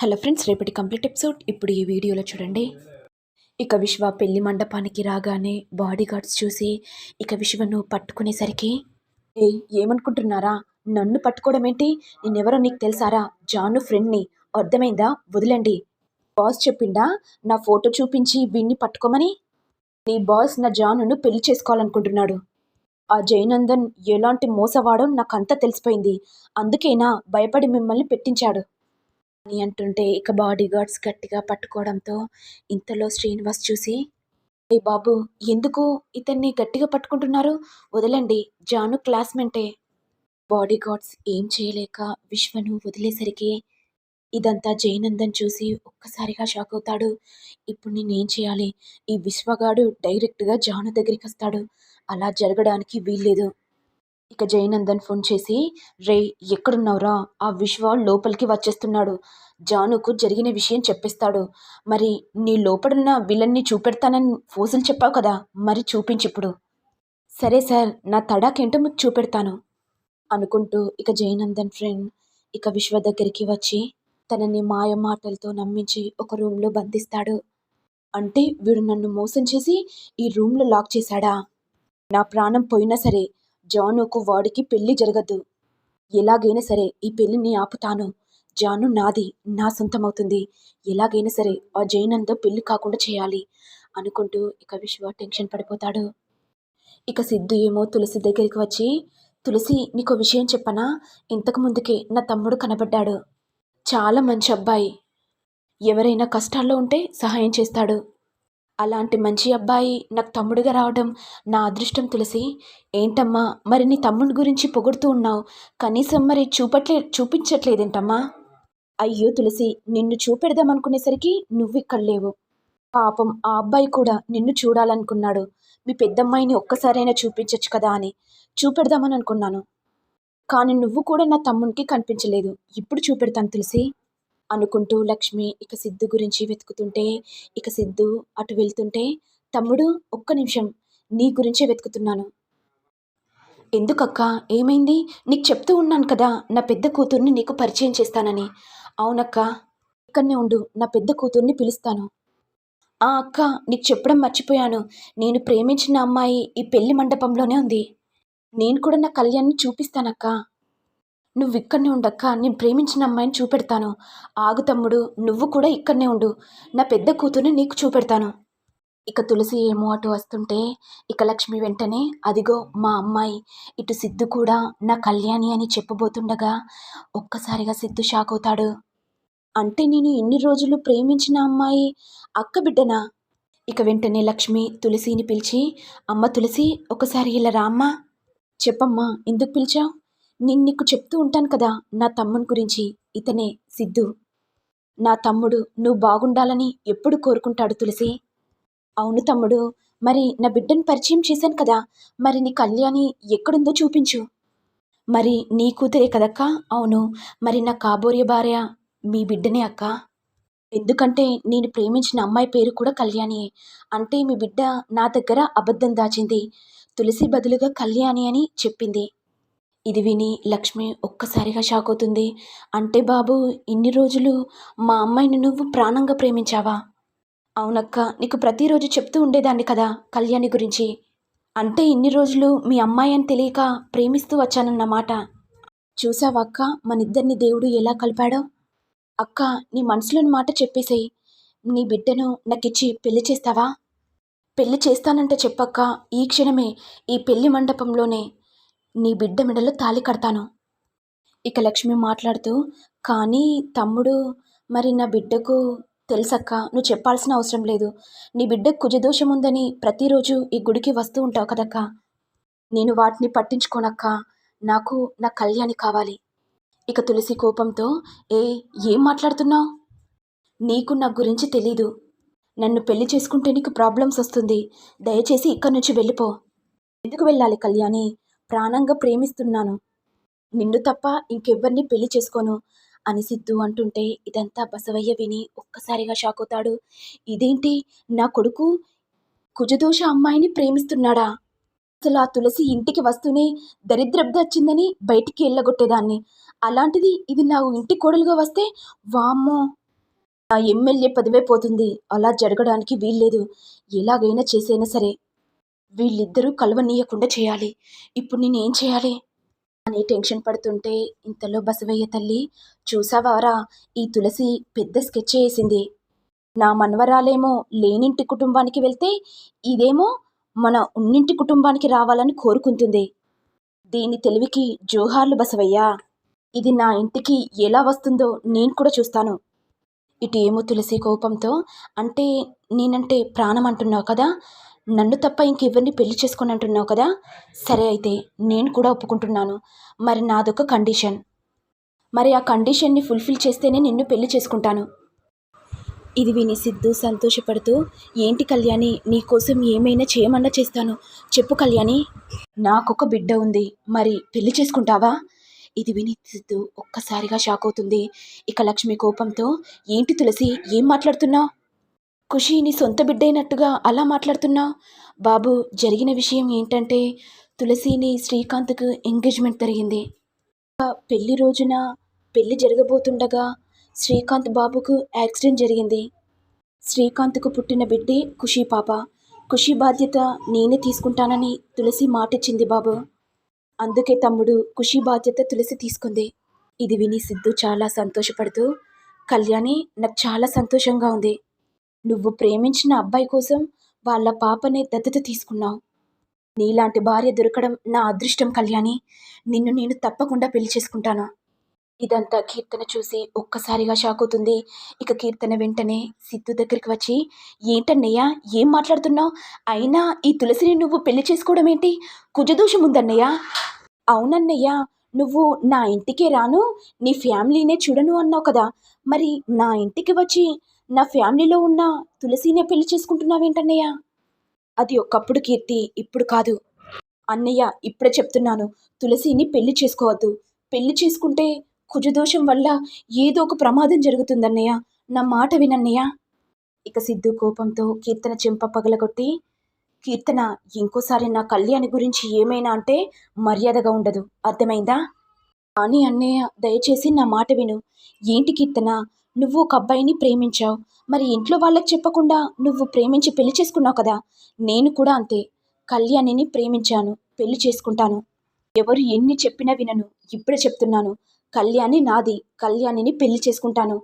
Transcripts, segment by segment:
Hello friends రేపటి complete episode. ఇప్పుడు ఈ వీడియోలో చూడండి. ఇక విశ్వ పెళ్ళి మండపానికి రాగానే బాడీ గార్డ్స్ చూసి ఇక విశ్వను పట్టుకునేసరికి ఏ ఏమనుకుంటున్నారా? నన్ను పట్టుకోవడం ఏంటి నేనెవరో నీకు తెలుసారా? జాను ఫ్రెండ్ని అర్థమైందా? వదిలండి. బాస్ చెప్పిండా? నా ఫోటో చూపించి వీణ్ణి పట్టుకోమని? నీ బాస్ నా జానును పెళ్ళి చేసుకోవాలనుకుంటున్నాడు. ఆ జయనందన్ ఎలాంటి మోసవాడో నాకంతా తెలిసిపోయింది. అందుకేనా భయపడి మిమ్మల్ని పెట్టించాడు. అని అంటుంటే ఇక బాడీ గార్డ్స్ గట్టిగా పట్టుకోవడంతో ఇంతలో శ్రీనివాస్ చూసి ఏ బాబు ఎందుకు ఇతన్ని గట్టిగా పట్టుకుంటున్నారు? వదలండి జాను క్లాస్మెంటే. బాడీ గార్డ్స్ ఏం చేయలేక విశ్వను వదిలేసరికి ఇదంతా జయనందన్ చూసి ఒక్కసారిగా షాక్ అవుతాడు. ఇప్పుడు నేనేం చేయాలి? ఈ విశ్వగాడు డైరెక్ట్గా జాను దగ్గరికి వస్తాడు అలా జరగడానికి వీల్లేదు. ఇక జయనందన్ ఫోన్ చేసి రే ఎక్కడున్నావురా? ఆ విశ్వ లోపలికి వచ్చేస్తున్నాడు. జానుకు జరిగిన విషయం చెప్పిస్తాడు. మరి నీ లోపడున్న విలన్ని చూపెడతానని ఫోజులు చెప్పావు కదా మరి చూపించిప్పుడు సరే సార్ నా తడాకేంటో మీకు చూపెడతాను అనుకుంటూ ఇక జయనందన్ ఫ్రెండ్ ఇక విశ్వ దగ్గరికి వచ్చి తనని మాయ మాటలతో నమ్మించి ఒక రూమ్లో బంధిస్తాడు. అంటే వీడు నన్ను మోసం చేసి ఈ రూమ్లో లాక్ చేశాడా? నా ప్రాణం పోయినా సరే జానుకు వాడికి పెళ్ళి జరగద్దు. ఎలాగైనా సరే ఈ పెళ్ళిని ఆపుతాను. జాను నాది నా సొంతమవుతుంది. ఎలాగైనా సరే ఆ జైనంతో పెళ్ళి కాకుండా చేయాలి అనుకుంటూ ఇక విశ్వ టెన్షన్ పడిపోతాడు. ఇక సిద్ధు ఏమో తులసి దగ్గరికి వచ్చి తులసి నీకు విషయం చెప్పనా? ఇంతకు ముందుకే నా తమ్ముడు కనబడ్డాడు. చాలా మంచి అబ్బాయి. ఎవరైనా కష్టాల్లో ఉంటే సహాయం చేస్తాడు. అలాంటి మంచి అబ్బాయి నాకు తమ్ముడుగా రావడం నా అదృష్టం తులసి. ఏంటమ్మా మరి నీ తమ్ముడి గురించి పొగుడుతూ ఉన్నావు? కనీసం మరి చూపట్లే చూపించట్లేదేంటమ్మా? అయ్యో తులసి నిన్ను చూపెడదాం అనుకునేసరికి ఇక్కడ లేవు. పాపం ఆ అబ్బాయి కూడా నిన్ను చూడాలనుకున్నాడు. మీ పెద్దమ్మాయిని ఒక్కసారైనా చూపించచ్చు కదా అని. చూపెడదామని అనుకున్నాను. కానీ నువ్వు కూడా నా తమ్మునికి కనిపించలేదు. ఇప్పుడు చూపెడతాను తులసి. అనుకుంటూ లక్ష్మి ఇక సిద్ధు గురించి వెతుకుతుంటే ఇక సిద్ధు అటు వెళ్తుంటే తమ్ముడు ఒక్క నిమిషం. నీ గురించే వెతుకుతున్నాను. ఎందుకక్క? ఏమైంది? నీకు చెప్తూ ఉన్నాను కదా నా పెద్ద కూతుర్ని నీకు పరిచయం చేస్తానని. అవునక్క. ఇక్కడనే ఉండు. నా పెద్ద కూతుర్ని పిలుస్తాను. ఆ అక్క. నీకు చెప్పడం మర్చిపోయాను. నేను ప్రేమించిన అమ్మాయి ఈ పెళ్ళి మండపంలోనే ఉంది. నేను కూడా నా కళ్యాణ్ని చూపిస్తానక్క. నువ్వు ఇక్కడనే ఉండక్క నేను ప్రేమించిన అమ్మాయిని చూపెడతాను. ఆగు తమ్ముడు నువ్వు కూడా ఇక్కడనే ఉండు. నా పెద్ద కూతుర్ని నీకు చూపెడతాను. ఇక తులసి ఏమో అటు వస్తుంటే ఇక లక్ష్మి వెంటనే అదిగో మా అమ్మాయి. ఇటు సిద్ధు కూడా నా కళ్యాణి అని చెప్పబోతుండగా ఒక్కసారిగా సిద్ధు షాక్ అవుతాడు. అంటే నేను ఇన్ని రోజులు ప్రేమించిన అమ్మాయి అక్క బిడ్డనా? ఇక వెంటనే లక్ష్మి తులసిని పిలిచి అమ్మ తులసి ఒకసారి ఇలా రామ్మా. చెప్పమ్మా ఎందుకు పిలిచావు? నేను నీకు చెప్తూ ఉంటాను కదా నా తమ్ముని గురించి. ఇతనే సిద్ధు. నా తమ్ముడు నువ్వు బాగుండాలని ఎప్పుడు కోరుకుంటాడు తులసి? అవును తమ్ముడు మరి నా బిడ్డను పరిచయం చేశాను కదా మరి నీ కళ్యాణి ఎక్కడుందో చూపించు. మరి నీ కూతురే కదక్క? అవును. మరి నా కాబోయే భార్య మీ బిడ్డనే అక్క? ఎందుకంటే నేను ప్రేమించిన అమ్మాయి పేరు కూడా కళ్యాణి అంటే మీ బిడ్డ నా దగ్గర అబద్ధం దాచింది. తులసి బదులుగా కళ్యాణి అని చెప్పింది. ఇది విని లక్ష్మి ఒక్కసారిగా షాక్ అవుతుంది అంటే బాబు ఇన్ని రోజులు మా అమ్మాయిని నువ్వు ప్రాణంగా ప్రేమించావా? అవునక్క నీకు ప్రతిరోజు చెప్తూ ఉండేదాన్ని కదా కళ్యాణి గురించి. అంటే ఇన్ని రోజులు మీ అమ్మాయి అని తెలియక ప్రేమిస్తూ వచ్చానన్నమాట చూసావా అక్క మనిద్దరిని దేవుడు ఎలా కలిపాడో? అక్క నీ మనసులోని మాట చెప్పేసేయి. నీ బిడ్డను నాకిచ్చి పెళ్ళి చేస్తావా? పెళ్ళి చేస్తానంటే చెప్పక్క ఈ క్షణమే ఈ పెళ్ళి మండపంలోనే నీ బిడ్డ మెడలో తాళి కడతాను. ఇక లక్ష్మి మాట్లాడుతూ కానీ తమ్ముడు మరి నా బిడ్డకు తెలుసక్క? నువ్వు చెప్పాల్సిన అవసరం లేదు. నీ బిడ్డ కుజదోషం ఉందని ప్రతిరోజు ఈ గుడికి వస్తూ ఉంటావు కదక్క. నేను వాటిని పట్టించుకోనక్క. నాకు నా కళ్యాణి కావాలి. ఇక తులసి కోపంతో ఏ ఏం మాట్లాడుతున్నావు? నీకు నా గురించి తెలీదు. నన్ను పెళ్ళి చేసుకుంటే నీకు ప్రాబ్లమ్స్ వస్తుంది. దయచేసి ఇక్కడి నుంచి వెళ్ళిపో. ఎందుకు వెళ్ళాలి కళ్యాణి? ప్రాణంగా ప్రేమిస్తున్నాను. నిన్ను తప్ప ఇంకెవ్వరిని పెళ్ళి చేసుకోను అని సిద్ధు అంటుంటే ఇదంతా బసవయ్య విని ఒక్కసారిగా షాక్ అవుతాడు. ఇదేంటి? నా కొడుకు కుజదోష అమ్మాయిని ప్రేమిస్తున్నాడా? అసలు ఆ తులసి ఇంటికి వస్తూనే దరిద్రబ్ద వచ్చిందని బయటికి వెళ్ళగొట్టేదాన్ని అలాంటిది ఇది నా ఇంటి కోడలుగా వస్తే వామ్మో! నా ఎమ్మెల్యే పదవే పోతుంది. అలా జరగడానికి వీల్లేదు. ఎలాగైనా చేసైనా సరే. వీళ్ళిద్దరూ కలవనీయకుండా చేయాలి. ఇప్పుడు నేనేం చేయాలి? అని టెన్షన్ పడుతుంటే ఇంతలో బసవయ్య తల్లి చూసావారా? ఈ తులసి పెద్ద స్కెచ్ వేసింది. నా మనవరాలేమో లేనింటి కుటుంబానికి వెళ్తే ఇదేమో మన ఉన్నింటి కుటుంబానికి రావాలని కోరుకుంటుంది. దీని తెలివికి జోహార్లు బసవయ్యా. ఇది నా ఇంటికి ఎలా వస్తుందో నేను కూడా చూస్తాను. ఇటు ఏమో తులసి కోపంతో అంటే నేనంటే ప్రాణం అంటున్నావు కదా? నన్ను తప్ప ఇంకెవరిని పెళ్ళి చేసుకొని అంటున్నావు కదా? సరే అయితే నేను కూడా ఒప్పుకుంటున్నాను. మరి నాదొక కండిషన్. మరి ఆ కండిషన్ని ఫుల్ఫిల్ చేస్తేనే నిన్ను పెళ్ళి చేసుకుంటాను. ఇది విని సిద్ధు సంతోషపడుతూ ఏంటి కళ్యాణి నీకోసం ఏమైనా చేయమన్నా చేస్తాను. చెప్పు కళ్యాణి. నాకొక బిడ్డ ఉంది. మరి పెళ్ళి చేసుకుంటావా? ఇది విని సిద్ధు ఒక్కసారిగా షాక్ అవుతుంది. ఇక లక్ష్మి కోపంతో ఏంటి తులసి ఏం మాట్లాడుతున్నావు? ఖుషి నీ సొంత బిడ్డైనట్టుగా అలా మాట్లాడుతున్నా? బాబు జరిగిన విషయం ఏంటంటే తులసిని శ్రీకాంత్కు ఎంగేజ్మెంట్ జరిగింది. పెళ్ళి రోజున పెళ్ళి జరగబోతుండగా శ్రీకాంత్ బాబుకు యాక్సిడెంట్ జరిగింది. శ్రీకాంత్కు పుట్టిన బిడ్డే ఖుషి పాప. ఖుషి బాధ్యత నేనే తీసుకుంటానని తులసి మాటిచ్చింది బాబు. అందుకే తమ్ముడు ఖుషి బాధ్యత తులసి తీసుకుంది. ఇది విని సిద్ధు చాలా సంతోషపడుతూ కళ్యాణి నాకు చాలా సంతోషంగా ఉంది. నువ్వు ప్రేమించిన అబ్బాయి కోసం వాళ్ళ పాపనే దత్తత తీసుకున్నావు. నీలాంటి భార్య దొరకడం నా అదృష్టం కళ్యాణి. నిన్ను నేను తప్పకుండా పెళ్ళి చేసుకుంటాను. ఇదంతా కీర్తన చూసి ఒక్కసారిగా షాక్ అవుతుంది. ఇక కీర్తన వెంటనే సిద్ధు దగ్గరికి వచ్చి ఏంటన్నయ్య ఏం మాట్లాడుతున్నావు? అయినా ఈ తులసిని నువ్వు పెళ్ళి చేసుకోవడం ఏంటి కుజదోషం ఉందన్నయ్య. అవునన్నయ్య నువ్వు నా ఇంటికే రాను నీ ఫ్యామిలీనే చూడను అన్నావు కదా. మరి నా ఇంటికి వచ్చి నా ఫ్యామిలీలో ఉన్న తులసినే పెళ్ళి చేసుకుంటున్నావేంటన్నయ్య? అది ఒకప్పుడు కీర్తి ఇప్పుడు కాదు. అన్నయ్య ఇప్పుడే చెప్తున్నాను. తులసిని పెళ్ళి చేసుకోవద్దు. పెళ్ళి చేసుకుంటే కుజదోషం వల్ల ఏదో ఒక ప్రమాదం జరుగుతుందన్నయ్య. నా మాట వినన్నయ్య. ఇక సిద్ధు కోపంతో కీర్తన చెంప పగలగొట్టి కీర్తన ఇంకోసారి నా కళ్యాణి గురించి ఏమైనా అంటే మర్యాదగా ఉండదు. అర్థమైందా? కానీ అన్నయ్య దయచేసి నా మాట విను. ఏంటి కీర్తన? నువ్వు ఒక అబ్బాయిని ప్రేమించావు. మరి ఇంట్లో వాళ్ళకి చెప్పకుండా నువ్వు ప్రేమించి పెళ్ళి చేసుకున్నావు కదా? నేను కూడా అంతే. కళ్యాణిని ప్రేమించాను పెళ్ళి చేసుకుంటాను. ఎవరు ఎన్ని చెప్పినా వినను ఇప్పుడే చెప్తున్నాను. కళ్యాణి నాది కళ్యాణిని పెళ్ళి చేసుకుంటాను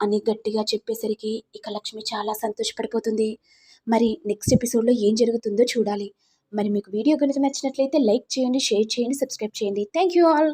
అని గట్టిగా చెప్పేసరికి ఇక లక్ష్మి చాలా సంతోషపడిపోతుంది. మరి నెక్స్ట్ ఎపిసోడ్లో ఏం జరుగుతుందో చూడాలి. మరి మీకు వీడియో కనుక నచ్చినట్లయితే లైక్ చేయండి షేర్ చేయండి సబ్స్క్రైబ్ చేయండి. Thank you all!